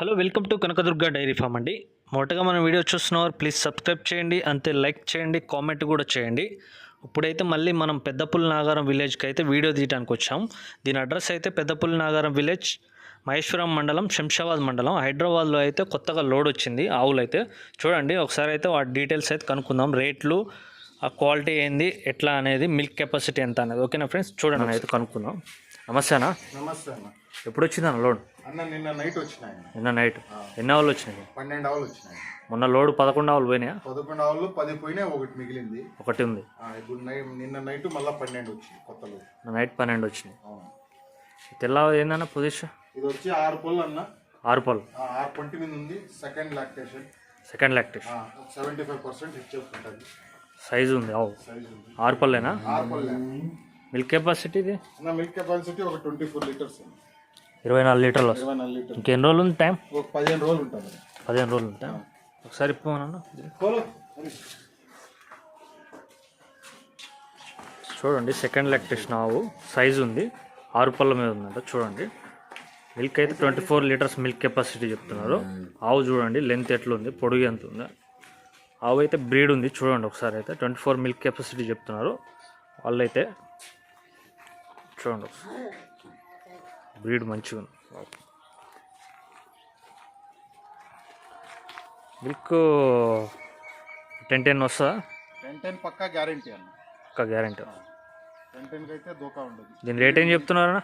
Hello welcome to Kanakadurga dairy farm అండి. మొదటగా మన వీడియో చూస్తున్నవారు ప్లీజ్ సబ్స్క్రైబ్ చేయండి అంతే లైక్ చేయండి కామెంట్ కూడా చేయండి. ఇప్పుడైతే మళ్ళీ మనం పెద్దపుల్ నాగారం విలేజ్కి అయితే వీడియో తీయడానికి వచ్చాం. దీని అడ్రస్ అయితే పెద్దపుల్ నాగారం విలేజ్ మహేశ్వరం మండలం శంషాబాద్ మండలం. హైదరాబాద్లో అయితే కొత్తగా లోడ్ వచ్చింది ఆవులు అయితే. చూడండి ఒకసారి అయితే వాటి డీటెయిల్స్ అయితే కనుక్కుందాం. రేట్లు ఆ క్వాలిటీ ఏంది ఎట్లా అనేది మిల్క్ కెపాసిటీ ఎంత అనేది. ఓకేనా ఫ్రెండ్స్? చూడండి. అయితే కనుక్కుందాం. నమస్తే అన్న. నమస్తే అన్న. ఎప్పుడు వచ్చిందన్న లోడ్ అన్న నిన్న నైట్ వచ్చినాయి నిన్న నైట్ ఎన్ని ఆవులు వచ్చినాయి? పన్నెండు ఆవులు వచ్చినాయి మొన్న లోడ్ పదకొండు ఆవులు పోయినాయా? పదకొండు ఆవులు పది పోయినాయి ఒకటి మిగిలింది. ఒకటి ఉంది. ఇప్పుడు నిన్న నైట్ మళ్ళీ పన్నెండు వచ్చింది కొత్తలు నైట్ పన్నెండు వచ్చినాయి. అవును. తెల్ల ఏందన్న పొజిషన్ ఇది వచ్చి ఆరు పళ్ళు అన్న. ఆరు ఆ, ఆరు పంటి మీద ఉంది second lactation second lactation seventy five percent ఇచ్చేసుకుంటుంది. Size ఉంది సైజ్ ఉంది. ఆరు పళ్ళేనా? ఆరు పళ్ళు. మిల్క్ కెపాసిటీ ఇది? అన్న మిల్క్ కెపాసిటీ ఒక ట్వంటీ ఫోర్ లీటర్స్ ఇరవై నాలుగు లీటర్లు ఇరవై నాలుగు లీటర్ ఇంకెన్ని రోజులు ఉంది టైం ఒక పదిహేను రోజులు ఉంటుంది పదిహేను రోజులు ఉంటాయి? ఒకసారి ఇప్పమన్నా చూడండి సెకండ్ లాక్టేషన్ ఆవు. సైజు ఉంది. ఆరు పళ్ళ మీద ఉందంట చూడండి. మిల్క్ అయితే twenty four litres milk capacity చెప్తున్నారు. ఆవు చూడండి లెంత్ ఎట్లుంది పొడుగు ఎంత ఉంది? ఆవు అయితే బ్రీడ్ ఉంది చూడండి ఒకసారి అయితే. ట్వంటీ ఫోర్ మిల్క్ కెపాసిటీ చెప్తున్నారు. వాళ్ళైతే చూడండి. బ్రీడ్ మంచిగా మిల్క్ టెన్ టెన్ వస్తుందా? టెన్ టెన్ పక్కా గ్యారంటీ అన్న. ఒక గ్యారెంటీ. టెన్ టెన్కి అయితే దోకా ఉండదు. దీని రేట్ ఏం చెప్తున్నారా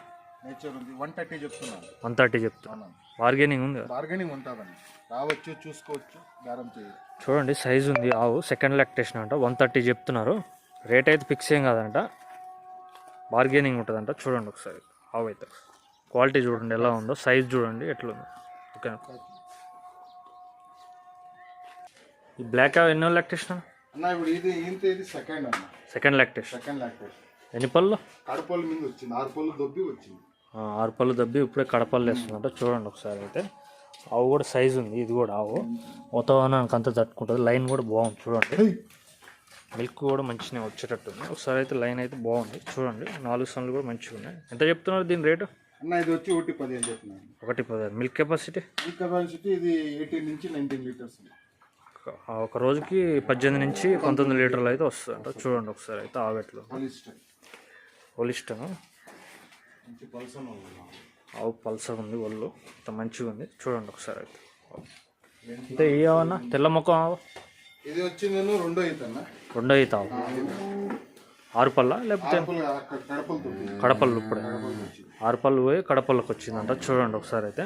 నేచర్ ఉంది. వన్ థర్టీ చెప్తున్నాను. వన్ థర్టీ చెప్తున్నా అవునా? బార్గెనింగ్ ఉంది? బార్గెనింగ్ ఉంటుందండి. రావచ్చు చూసుకోవచ్చు గ్యారంటీ చూడండి సైజు ఉంది. ఆవు సెకండ్ లాక్టేషన్ అంట. వన్ థర్టీ చెప్తున్నారు. రేట్ అయితే ఫిక్స్ ఏం కాదంట. బార్గెనింగ్ ఉంటుందంట. చూడండి ఒకసారి. ఆవు అయితే. క్వాలిటీ చూడండి ఎలా ఉందో సైజ్ చూడండి ఎట్లుందో. ఓకేనా ఈ బ్లాక్ ఎన్నో లాక్టేషన్? అన్న ఇప్పుడు ఇది ఇంత ఇది సెకండ్ అన్న. Second lactation. Second lactation. ఎన్ని పళ్ళు? కడపల్లి మీద వచ్చింది. ఆరు పళ్ళు దొబ్బి వచ్చింది. ఆ, ఆరు పళ్ళు దబ్బి ఇప్పుడే కడపళ్ళు వేస్తుందంట. చూడండి ఒకసారి అయితే. ఆవు కూడా సైజు ఉంది. ఇది కూడా ఆవు. వాతావరణానికి అంతా తట్టుకుంటుంది. లైన్ కూడా బాగుంది. చూడండి. మిల్క్ కూడా మంచిగా వచ్చేటట్టు ఉంది ఒకసారి అయితే లైన్ అయితే బాగుంది. చూడండి నాలుగు సన్లు కూడా మంచిగా ఉన్నాయి. ఎంత చెప్తున్నారు దీని రేటు? అన్న ఇది వచ్చి ఒకటి పది అని చెప్తున్నాను. ఒకటి మిల్క్ కెపాసిటీ? ఈ కెపాసిటీ ఇది ఎయిటీన్ నుంచి నైన్టీన్ లీటర్స్. ఒక రోజుకి పద్దెనిమిది నుంచి పంతొమ్మిది లీటర్లు అయితే వస్తుందంట చూడండి ఒకసారి అయితే పాలిస్టర్ ఒలిస్టన్ ఆవు పల్సర్ ఉంది ఒళ్ళు. అంత మంచిగా ఉంది. చూడండి ఒకసారి అయితే. అంటే ఏ ఆవన్నా తెల్ల ముఖం ఆవు? ఇది వచ్చి నేను రెండో రెండో ఆవు ఆరు పళ్ళ లేకపోతే కడపలు దొబ్బి కడపళ్ళు ఇప్పుడే. ఆరు పళ్ళు పోయి కడపళ్ళకి వచ్చిందంట. చూడండి ఒకసారి అయితే.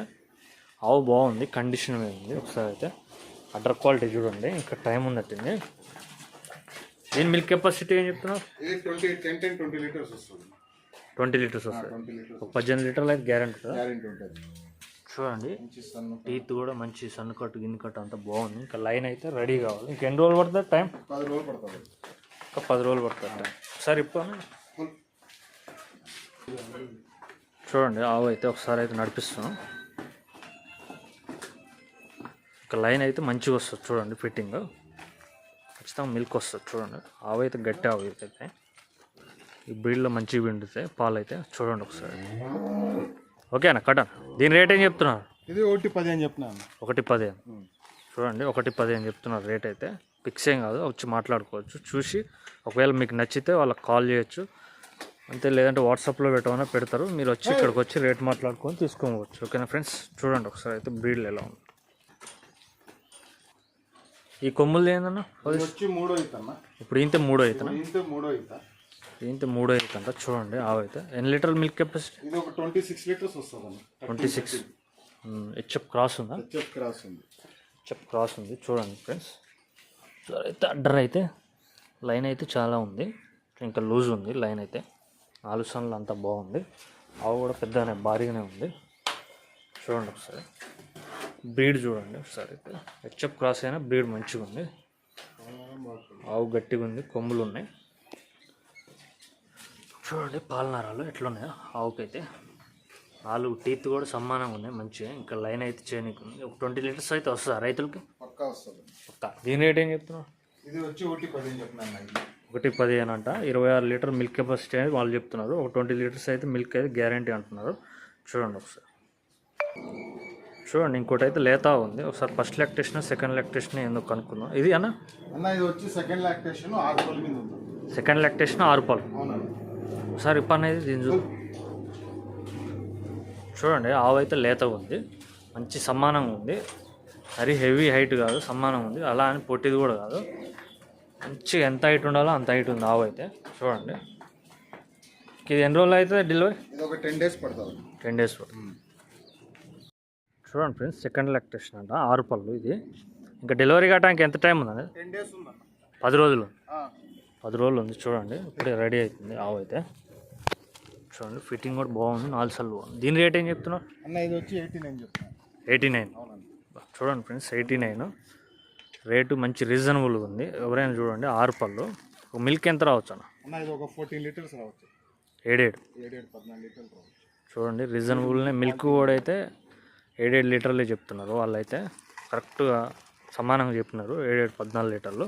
ఆవు బాగుంది కండిషన్ ఉంది ఒకసారి అయితే అడ్డర్ క్వాలిటీ చూడండి. ఇంకా టైం ఉన్నట్టుంది. దీని మిల్క్ కెపాసిటీ ఏం చెప్తున్నారు? ఇది ట్వంటీ లీటర్స్ వస్తుంది ఒక పద్దెనిమిది లీటర్లు అయితే గ్యారెంటీ ఉంటుంది. చూడండి. టీత్ కూడా మంచి సన్న కట్టు గిన్నె కట్టు అంతా బాగుంది. ఇంకా లైన్ అయితే రెడీ కావాలి. ఇంకా ఎన్ని రోజులు పడుతుంది టైం? పది రోజులు పడుతుంది. ఒక పది రోజులు పడుతుంది టైం. ఒకసారి ఇప్పాను ఫుల్. చూడండి ఆవు అయితే ఒకసారి అయితే నడిపిస్తున్నాం. ఒక లైన్ అయితే మంచిగా వస్తుంది చూడండి ఫిట్టింగ్. ఖచ్చితంగా మిల్క్ వస్తుంది చూడండి. ఆవు అయితే గట్టి ఆవు అయితే ఈ బ్రీడ్లో మంచిగా పిండుతాయి పాలు అయితే చూడండి ఒకసారి. ఓకేనా కటన్ దీని రేట్ ఏం చెప్తున్నారు? ఇది ఒకటి పది అని చెప్తున్నాను. ఒకటి పదిహేను చూడండి ఒకటి పదిహేను చెప్తున్నారు రేట్ అయితే. ఫిక్స్ ఏం కాదు వచ్చి మాట్లాడుకోవచ్చు. చూసి ఒకవేళ మీకు నచ్చితే వాళ్ళకి కాల్ చేయొచ్చు. అంతే లేదంటే వాట్సాప్లో పెట్టమన్నా పెడతారు. మీరు వచ్చి ఇక్కడికి వచ్చి రేట్ మాట్లాడుకొని తీసుకోవచ్చు ఓకేనా ఫ్రెండ్స్? చూడండి ఒకసారి అయితే బ్రీడ్లు ఎలా ఉంది ఈ కొమ్ములు ఏందన్నా? వచ్చి మూడో అవుతాను ఇప్పుడు ఇంతే మూడో అవుతానా ఇంత మూడో అవుతా ఇంతే మూడో అవుతుంట చూడండి ఆవు అయితే ఎన్ని లీటర్ మిల్క్ కెపాసిటీ ఇది ఒక ట్వంటీ సిక్స్ లీటర్స్ వస్తుంది ట్వంటీ సిక్స్ హెచ్ఎఫ్ క్రాస్ ఉందా? హెచ్ఎఫ్ క్రాస్ ఉంది. చెప్ క్రాస్ ఉంది. చూడండి ఫ్రెండ్స్ అయితే అడ్డర్ అయితే లైన్ అయితే చాలా ఉంది. ఇంకా లూజ్ ఉంది లైన్ అయితే. నాలుగు సన్లు అంతా బాగుంది. ఆవు కూడా పెద్దగానే భారీగానే ఉంది. చూడండి ఒకసారి. బ్రీడ్ చూడండి ఒకసారి అయితే. హెచ్ఎఫ్ క్రాస్ అయినా బ్రీడ్ మంచిగా ఉంది ఆవు గట్టిగా ఉంది కొమ్ములు ఉన్నాయి చూడండి పాలనారాలు ఎట్లున్నాయో. ఆవుకైతే నాలుగు టీత్ కూడా సమానంగా ఉన్నాయి మంచిగా. ఇంకా లైన్ అయితే చేయనీకి ఒక ట్వంటీ లీటర్స్ అయితే వస్తుందా రైతులకి? పక్కా వస్తుంది. పక్కా దీని రేట్ ఏం చెప్తున్నావు? ఇది వచ్చి ఒకటి చెప్తున్నాను పదిహేను అంట. ఇరవై ఆరు లీటర్ మిల్క్ కెపాసిటీ అనేది వాళ్ళు చెప్తున్నారు. ఒక ట్వంటీ లీటర్స్ అయితే మిల్క్ అయితే గ్యారంటీ అంటున్నారు. చూడండి ఒకసారి. చూడండి ఇంకోటి అయితే లేతా ఉంది. ఒకసారి ఫస్ట్ లాక్టేషన్ సెకండ్ లాక్టేషన్ ఎందుకు కనుక్కుందాం. ఇది అన్న? అన్న ఇది వచ్చి సెకండ్ లాక్టేషన్ ఆరు సెకండ్ లాక్టేషన్ ఆరు పాలు. ఒకసారి ఇప్పటి అనేది దీని చూ చూడండి ఆవు అయితే లేతగా ఉంది. మంచి సమానంగా ఉంది. మరీ హెవీ హైట్ కాదు సమానంగా ఉంది. అలా అని పొట్టిది కూడా కాదు. మంచిగా ఎంత హైట్ ఉండాలో అంత హైట్ ఉంది ఆవు అయితే. చూడండి. ఇది ఎన్ని రోజులు అవుతుంది డెలివరీ? ఒక టెన్ డేస్ పడుతుంది. టెన్ డేస్ చూడండి ఫ్రెండ్స్ సెకండ్ లాక్టేషన్ అంట. ఆరు పళ్ళు ఇది. ఇంకా డెలివరీ కావడానికి ఎంత టైం ఉందండి టెన్ డేస్ ఉందన్న పది రోజులు. పది రోజులు ఉంది. చూడండి ఇప్పుడే రెడీ అవుతుంది ఆవు అయితే. చూడండి ఫిట్టింగ్ కూడా బాగుంది నాలుగు సార్లు బాగుంది. దీని రేట్ ఏం చెప్తున్నారు అన్న ఇది వచ్చి ఎయిటీ నైన్ చెప్తాను ఎయిటీ నైన్ చూడండి ఫ్రెండ్స్ ఎయిటీ నైన్ రేటు మంచి రీజనబుల్గా ఉంది. ఎవరైనా చూడండి ఆరు పళ్ళు. ఒక మిల్క్ ఎంత రావచ్చు అన్న? అన్న ఇది ఒక ఫోర్టీన్ లీటర్స్ రావచ్చు. ఏడేడు. ఏడేడు పద్నాలుగు లీటర్లు రావచ్చు. చూడండి రీజనబుల్నే మిల్క్ కూడా అయితే ఏడేడు లీటర్లే చెప్తున్నారు వాళ్ళైతే. కరెక్ట్గా సమానంగా చెప్తున్నారు ఏడేడు పద్నాలుగు లీటర్లు.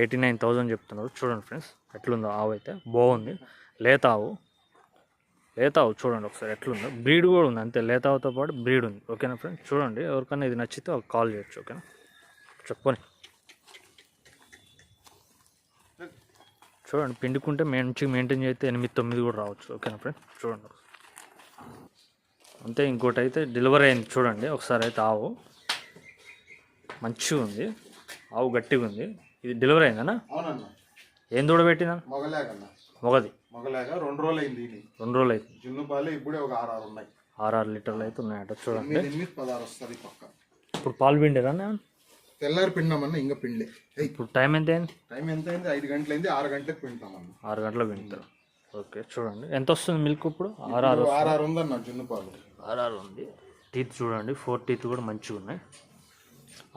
ఎయిటీ నైన్ థౌజండ్ చెప్తున్నారు. చూడండి ఫ్రెండ్స్ ఎట్లుందో ఆవు అయితే. బాగుంది. లేత ఆవు. లేత ఆవు చూడండి ఒకసారి ఎట్లుందో. బ్రీడ్ కూడా ఉంది. అంతే లేత ఆవుతో పాటు బ్రీడ్ ఉంది. ఓకేనా ఫ్రెండ్స్? చూడండి ఎవరికైనా ఇది నచ్చితే ఒక కాల్ చేయొచ్చు ఓకేనా? చెప్పని చూడండి పిండుకుంటే మంచిగా మెయింటైన్ చేస్తే ఎనిమిది తొమ్మిది కూడా రావచ్చు ఓకేనా ఫ్రెండ్ చూడండి అంతే ఇంకోటి అయితే డెలివరీ అయింది. చూడండి ఒకసారి అయితే ఆవు. మంచిగా ఉంది. ఆవు గట్టిగా ఉంది. ఇది డెలివరీ అయిందనా? ఏం దూడబెట్టిందా మొగలేకన్న మొగది. మొగలేక రెండు రోజులు అయింది ఇది. రెండు రోజులు అయితే జున్ను పాలు ఇప్పుడే ఒక ఆరు ఆరు ఉన్నాయి. ఆరు లీటర్లు అయితే ఉన్నాయట చూడండి. ఎనిమిది పదహారు వస్తుంది పక్క. ఇప్పుడు పాలు పిండిరా తెల్లారి పిండామన్న ఇంకా పిండే. ఇప్పుడు టైం ఎంత అయింది టైం ఎంత అయింది ఐదు గంటలైంది ఆరు గంటలకు పింటామన్న ఆరు గంటలకు పిండుతారు. ఓకే చూడండి. ఎంత వస్తుంది మిల్క్ ఇప్పుడు? ఆరు ఆరు ఇప్పుడు ఆరు ఆరు ఉందన్న జున్ను పాలు. ఆరు ఆరు ఉంది. టీత్ చూడండి ఫోర్ టీత్ కూడా మంచిగా ఉన్నాయి.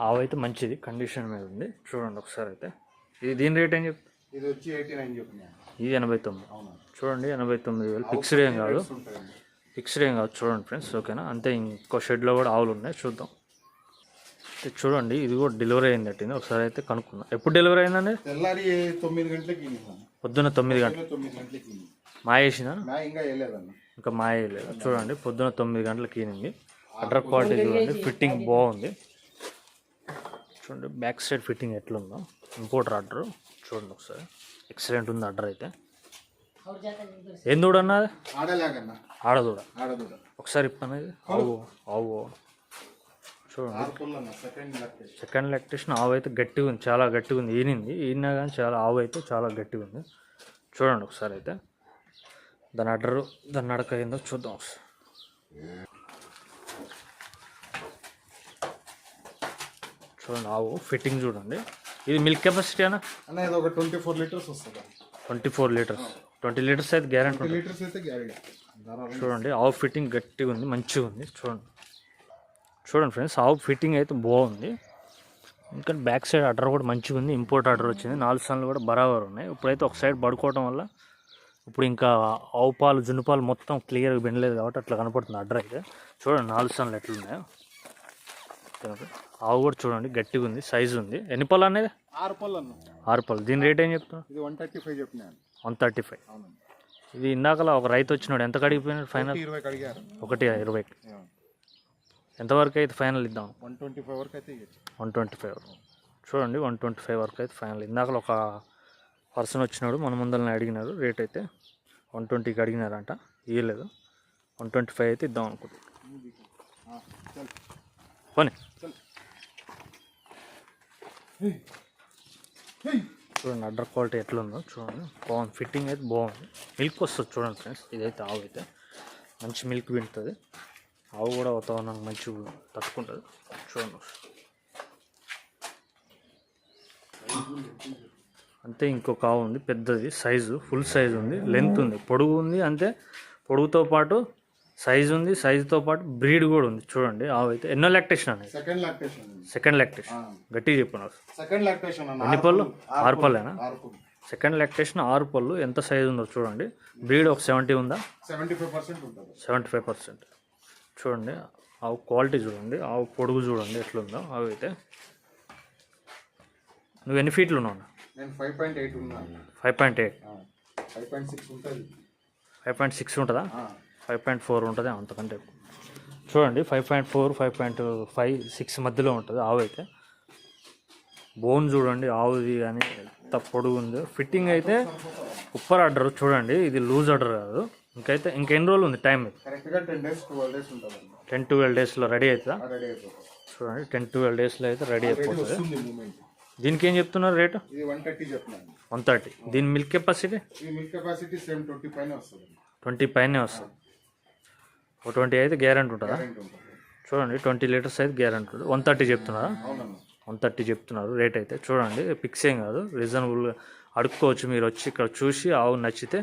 ఆవు అయితే మంచిది కండిషన్ మీద ఉంది. చూడండి ఒకసారి అయితే. ఇది దీని రేట్ ఏం చెప్తా ఇది వచ్చి ఎయిటీ నైన్ చెప్పినాను ఇది ఎనభై తొమ్మిది అవునా చూడండి ఎనభై తొమ్మిది వేలు ఫిక్స్డ్ ఏం కాదు. ఫిక్స్డ్ ఏం కాదు. చూడండి ఫ్రెండ్స్ ఓకేనా? అంతే ఇంకో షెడ్లో కూడా ఆవులు ఉన్నాయి. చూద్దాం. అయితే చూడండి ఇది కూడా డెలివరీ అయింది అట్టింది ఒకసారి అయితే కనుక్కుందాం. ఎప్పుడు డెలివరీ అయిందండి? తెల్లారి తొమ్మిది గంటలకి పొద్దున్న తొమ్మిది గంటలు తొమ్మిది గంటలకి ఇనింది మాయేసిందా నా ఇంకా వేయలేదన్న ఇంకా మాయ లేదు చూడండి పొద్దున తొమ్మిది గంటలకు ఈనింది అడ్డర్ క్వాలిటీ చూడండి ఫిట్టింగ్ బాగుంది. చూడండి బ్యాక్ సైడ్ ఫిట్టింగ్ ఎట్లుందో. ఇంపోర్టర్ అడ్డర్ చూడండి ఒకసారి. ఎక్సలెంట్ ఉంది అడ్డర్ అయితే. ఏం దూడ అన్నది ఆడలేకన్న ఆడదూడ ఆడదూడ. ఒకసారి ఇప్పనేది ఆవు. ఆవు చూడండి. సెకండ్ ఎలక్ట్రిషన్ ఆవు అయితే గట్టిగా ఉంది చాలా గట్టిగా ఉంది. ఈనింది ఈనా కానీ చాలా ఆవు అయితే చాలా గట్టిగా ఉంది. చూడండి ఒకసారి అయితే. దాని అడ్డరు దాని నడక ఏందో చూద్దాం ఒకసారి. చూడండి ఆవు ఫిట్టింగ్ చూడండి. ఇది మిల్క్ కెపాసిటీ అన్న? అన్న ఇది ఒక ట్వంటీ ఫోర్ లీటర్స్ వస్తుంది twenty four litres twenty litres అయితే గ్యారెంటీ లీటర్స్ అయితే గ్యారెంటీ చూడండి ఆవు ఫిట్టింగ్ గట్టిగా ఉంది మంచిగా ఉంది. చూడండి. చూడండి ఫ్రెండ్స్ ఆవు ఫిట్టింగ్ అయితే బాగుంది. ఇంకా బ్యాక్ సైడ్ అడ్డర్ కూడా మంచిగా ఉంది ఇంపోర్ట్ ఆర్డర్ వచ్చింది. నాలుగు సార్లు కూడా బరాబర్ ఉన్నాయి. ఇప్పుడైతే ఒక సైడ్ పడుకోవడం వల్ల ఇప్పుడు ఇంకా ఆవు పాలు జున్ను పాలు మొత్తం క్లియర్గా బెండలేదు కాబట్టి అట్లా కనపడుతుంది అడ్డర్ అయితే. చూడండి నాలుగు సార్లు ఎట్లున్నాయో? ఆవు కూడా చూడండి గట్టిగా ఉంది సైజు ఉంది. ఎన్ని పాలు అనేది ఆరు పళ్ళు అన్న. ఆరు పాలు దీని రేట్ ఏం చెప్తున్నా ఇది వన్ థర్టీ ఫైవ్ చెప్పినాను. వన్ థర్టీ ఫైవ్ ఇది ఇందాకలా ఒక రైతు వచ్చినాడు. ఎంత కడిగిపోయినాడు ఫైనల్ ఇరవై అడిగారు ఒకటి ఇరవై. ఎంతవరకు అయితే ఫైనల్ ఇద్దాం? వన్ ట్వంటీ ఫైవ్ వరకు అయితే వన్ ట్వంటీ ఫైవ్ చూడండి వన్ ట్వంటీ ఫైవ్ వరకు అయితే ఫైనల్ ఇందాక ఒక పర్సన్ వచ్చినాడు మన ముందరని అడిగినారు రేట్ అయితే వన్ ట్వంటీకి అడిగినారంట. ఇవ్వలేదు వన్ ట్వంటీ ఫైవ్ అయితే ఇద్దాం అనుకుంటున్నాం. చల్. పోనీ. చూడండి అడ్డర్ క్వాలిటీ ఎట్లుందో చూడండి. బాగుంది. ఫిట్టింగ్ అయితే బాగుంది. మిల్క్ వస్తుంది చూడండి ఫ్రెండ్స్ ఇదైతే ఆవు అయితే. మంచి మిల్క్ వింటుంది ఆవు కూడా వాతావరణం మంచిగా తట్టుకుంటుంది. చూడండి. అంతే ఇంకొక ఆవు ఉంది. పెద్దది. సైజు ఫుల్ సైజు ఉంది. లెంత్ ఉంది. పొడుగు ఉంది అంతే పొడుగుతో పాటు సైజు ఉంది సైజుతో పాటు బ్రీడ్ కూడా ఉంది. చూడండి ఆవు అయితే ఎన్నో లాక్టేషన్ అనేది సెకండ్ లాక్టేషన్ సెకండ్ లాక్టేషన్ గట్టిగా చెప్పిన సెకండ్ లాక్టేషన్ అన్న ఎన్ని పళ్ళు? ఆరు పళ్ళేనా? సెకండ్ లాక్టేషన్ ఆరు పళ్ళు. ఎంత సైజు ఉందో చూడండి. బ్రీడ్ ఒక సెవెంటీ ఉందా? సెవెంటీ ఫైవ్ పర్సెంట్ ఉంటుంది. సెవెంటీ ఫైవ్ పర్సెంట్ చూడండి ఆవు క్వాలిటీ చూడండి ఆవు పొడుగు చూడండి ఎట్లుందో అవి అయితే. నువ్వు ఎన్ని ఫీట్లు ఉన్నావు నేను ఫైవ్ పాయింట్ ఎయిట్ ఉన్నాను five point eight five point six ఉంటుంది. ఫైవ్ పాయింట్ సిక్స్ ఉంటుందా? ఫైవ్ పాయింట్ ఫోర్ ఉంటుంది అంతకంటే చూడండి five point four five point five six మధ్యలో ఉంటుంది ఆవు అయితే. బోన్ చూడండి ఆవుది కానీ ఎంత పొడుగు ఉందో. ఫిట్టింగ్ అయితే ఉప్పర్ ఆర్డర్ చూడండి ఇది లూజ్ ఆర్డర్ కాదు. ఇంకైతే ఇంకెన్ని రోజులు ఉంది టైం టెన్ ట్వెల్వ్ డేస్లో రెడీ అవుతుందా? చూడండి టెన్ ట్వెల్వ్ డేస్లో అయితే రెడీ అయిపోతుంది. దీనికి ఏం చెప్తున్నారు రేటు? వన్ థర్టీ దీని మిల్క్ కెపాసిటీ ట్వంటీ పైనే వస్తుంది. ఒక ట్వంటీ అయితే గ్యారెంటీ ఉంటుందా? చూడండి ట్వంటీ లీటర్స్ అయితే గ్యారెంటీ ఉంటుంది. వన్ థర్టీ చెప్తున్నారా? వన్ థర్టీ చెప్తున్నారు రేట్ అయితే. చూడండి ఫిక్స్ ఏం కాదు. రీజనబుల్గా అడుక్కోవచ్చు మీరు వచ్చి ఇక్కడ చూసి ఆవు నచ్చితే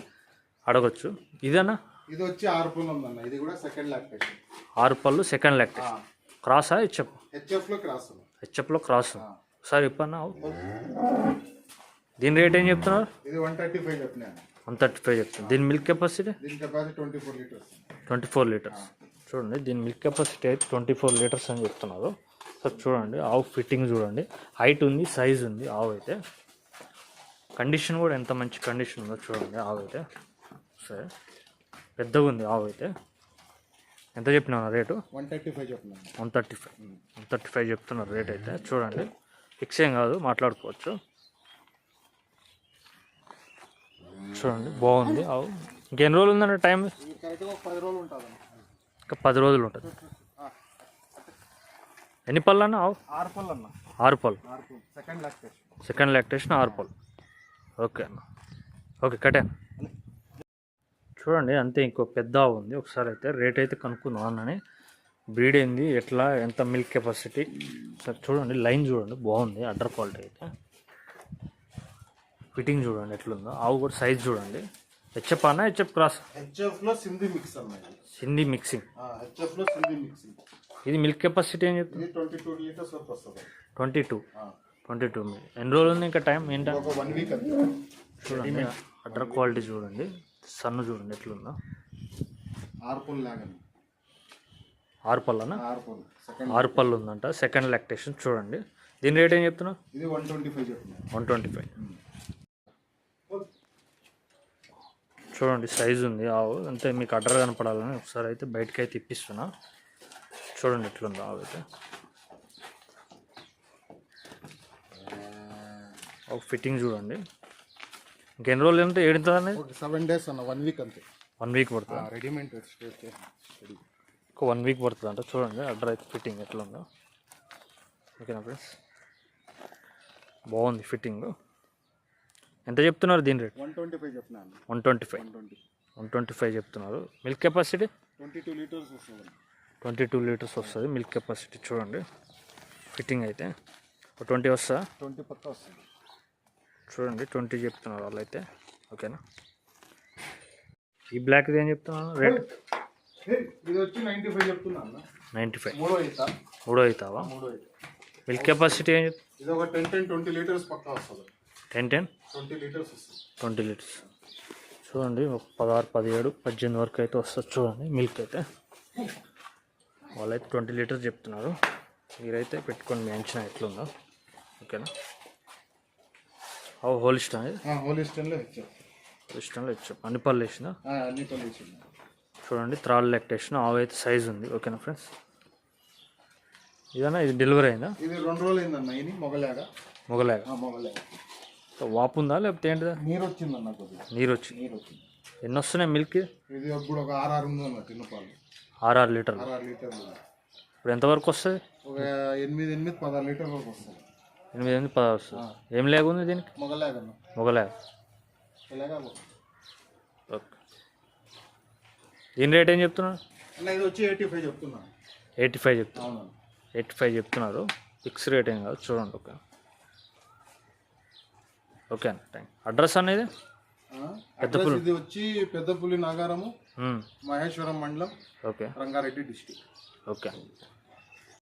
అడగొచ్చు. ఇదేనా? ఇది వచ్చి ఆరు పళ్ళు ఉందన్న ఇది కూడా సెకండ్ లాక్టేషన్ ఆరు పళ్ళు సెకండ్ లెక్క క్రాసా హెచ్ఎఫ్ హెచ్ఎఫ్లో క్రాస్. హెచ్ఎఫ్లో క్రాస్ ఒకసారి ఇప్పన్నా దీని రేట్ ఏం చెప్తున్నారు? ఇది వన్ థర్టీ ఫైవ్ చెప్పినాను వన్ థర్టీ ఫైవ్ చెప్తున్నారు దీని milk capacity twenty four litres twenty four litres చూడండి దీని మిల్క్ కెపాసిటీ అయితే ట్వంటీ ఫోర్ లీటర్స్ అని చెప్తున్నారు. సార్ చూడండి ఆవు ఫిట్టింగ్ చూడండి. హైట్ ఉంది సైజ్ ఉంది ఆవు అయితే. కండిషన్ కూడా ఎంత మంచి కండిషన్ ఉందో చూడండి ఆవు అయితే. సరే పెద్దగా ఉంది ఆవు అయితే. ఎంత చెప్పినా రేటు? వన్ థర్టీ ఫైవ్ చెప్పినాను. One thirty five one thirty five చెప్తున్నారు రేట్ అయితే. చూడండి ఫిక్స్ ఏం కాదు మాట్లాడుకోవచ్చు. చూడండి బాగుంది. ఇంకెన్ని రోజులు ఉందండి టైం ఇంకా పది రోజులు ఉంటుంది. ఎన్ని పళ్ళు అన్న ఆరు పళ్ళు. అన్న ఆరు పళ్ళు. సెకండ్ లాక్టేషన్ సెకండ్ లాక్టేషన్ ఆరు పళ్ళు. ఓకే అన్న. ఓకే కటే చూడండి అంతే ఇంకో పెద్ద ఉంది. ఒకసారి అయితే రేట్ అయితే కనుక్కుందాం అన్నని. బ్రీడ్ ఏంది? ఎట్లా? ఎంత మిల్క్ కెపాసిటీ సరే చూడండి లైన్ చూడండి. బాగుంది అడ్డర్ క్వాలిటీ అయితే. ఫిట్టింగ్ చూడండి ఎట్లుందో. ఆవు కూడా సైజ్ చూడండి. హెచ్ఎఫ్ అన్న హెచ్ఎఫ్ క్రాస్ హెచ్ఎఫ్లో సింధి మిక్స్ అన్న ఇది. హిందీ మిక్సింగ్ హెచ్ఎఫ్లో సింధి మిక్సింగ్ ఇది మిల్క్ కెపాసిటీ ఏం చెప్తుంది ట్వంటీ టూ లీటర్స్ వరకు వస్తుంది. ట్వంటీ టూ ఆ, ట్వంటీ టూ ఎన్ని రోజులు ఉంది ఇంకా టైం ఏంటంటే ఒక వన్ వీక్ చూడండి. అడ్డర్ క్వాలిటీ చూడండి. సన్ను చూడండి ఎట్లుందో. ఆరు పళ్ళు లాగండి ఆరు పళ్ళన ఆరు పళ్ళు సెకండ్ ఆరు పళ్ళు ఉందంట. సెకండ్ లాక్టేషన్ చూడండి. దీని రేట్ ఏం చెప్తున్నావు? ఇది one twenty five one twenty five చూడండి సైజు ఉంది. ఆవు అంతే మీకు అడ్డర్ కనపడాలని ఒకసారి అయితే బయటకి అయితే ఇప్పిస్తున్నా. చూడండి ఎట్లుందో ఆవు అయితే. ఒక ఫిట్టింగ్ చూడండి. ఇంకెన్ని రోజులు అనేది ఒక సెవెన్ డేస్ అన్న వన్ వీక్ అంతే. వన్ వీక్ పడుతుంది? రెడీమేడ్ ఒక వన్ వీక్ పడుతుంది అంట చూడండి అడ్డర్ అయితే ఫిట్టింగ్ ఎట్లా ఉందో ఓకేనా ఫ్రెండ్స్ బాగుంది ఫిట్టింగ్ ఎంత చెప్తున్నారు దీని రేట్ వన్ ట్వంటీ ఫైవ్ చెప్పినాను one twenty five. One twenty. Five చెప్తున్నారు. Milk capacity twenty two litres వస్తుంది. ట్వంటీ టూ లీటర్స్ వస్తుంది మిల్క్ కెపాసిటీ చూడండి. ఫిట్టింగ్ అయితే. ఒక ట్వంటీ వస్తా? ట్వంటీ పక్క వస్తుంది. చూడండి ట్వంటీ చెప్తున్నారు వాళ్ళైతే. ఓకేనా ఈ బ్లాక్ ఏం చెప్తున్నారు? రేట్ ఇది వచ్చి నైంటీ ఫైవ్ చెప్తున్నా అన్న నైంటీ ఫైవ్. మూడో అవుతా మూడో అవుతావా మూడో మిల్క్ కెపాసిటీ ఏం చెప్తా ఇది ఒక టెన్ టెన్ ట్వంటీ లీటర్స్ పక్క వస్తుంది. Ten ten? ట్వంటీ లీటర్స్ వస్తుంది. Twenty litres. చూడండి ఒక పదహారు పదిహేడు పద్దెనిమిది వరకు అయితే వస్తుంది. చూడండి మిల్క్ అయితే. వాళ్ళైతే ట్వంటీ లీటర్స్ చెప్తున్నారు. మీరైతే పెట్టుకోండి మీ అంచనా ఎట్లుందో. ఓకేనా? ఓ హోల్ ఇష్టం ఇది హోల్ ఇస్టన్లో ఇచ్చారు హోల్ ఇష్టంలో ఇచ్చాం. అన్ని పళ్ళు వేసిన అన్ని పళ్ళు ఇచ్చింది చూడండి త్రాల్ లెక్టేషన్. ఆవు అయితే సైజ్ ఉంది. ఓకేనా ఫ్రెండ్స్ ఇదన్నా ఇది డెలివరీ అయిందా? ఇది రెండు రోజులు అయిందన్న ఇది మొగలేగా. మొగలేక మొగలేగా. వాపు ఉందా లేకపోతే ఏంటిదా? నీరు వచ్చిందన్న కొద్దిగా. నీరు వచ్చి నీరు వచ్చింది ఎన్ని వస్తున్నాయి మిల్క్ ఇది ఇప్పుడు ఒక ఆరు ఆరు ఉందన్న తిన్న పాలు ఆరు లీటర్లు ఆరు ఆరు లీటర్లు ఇప్పుడు ఎంతవరకు వస్తుంది? ఒక ఎనిమిది ఎనిమిది పదహారు లీటర్ వరకు వస్తుంది. ఎనిమిది ఎనిమిది పదహారు వస్తుంది. ఏం లేకుంది దీనికి? మొగలేగన్న మొగలేక ఇలాగా ఓకే. దీని రేట్ ఏం చెప్తున్నారు? అన్న ఇది వచ్చి ఎయిటీ ఫైవ్ చెప్తున్నాను ఎయిటీ ఫైవ్ చెప్తున్నారు. అవునన్న. ఎయిటీ ఫైవ్ చెప్తున్నారు. ఫిక్స్ రేట్ ఏం కాదు చూడండి ఓకే ఓకే అండి థ్యాంక్ అడ్రస్ అనేది? అడ్రస్ ఇది వచ్చి పెద్దపులి నాగారము. మహేశ్వరం మండలం ఓకే. Rangareddy district okay.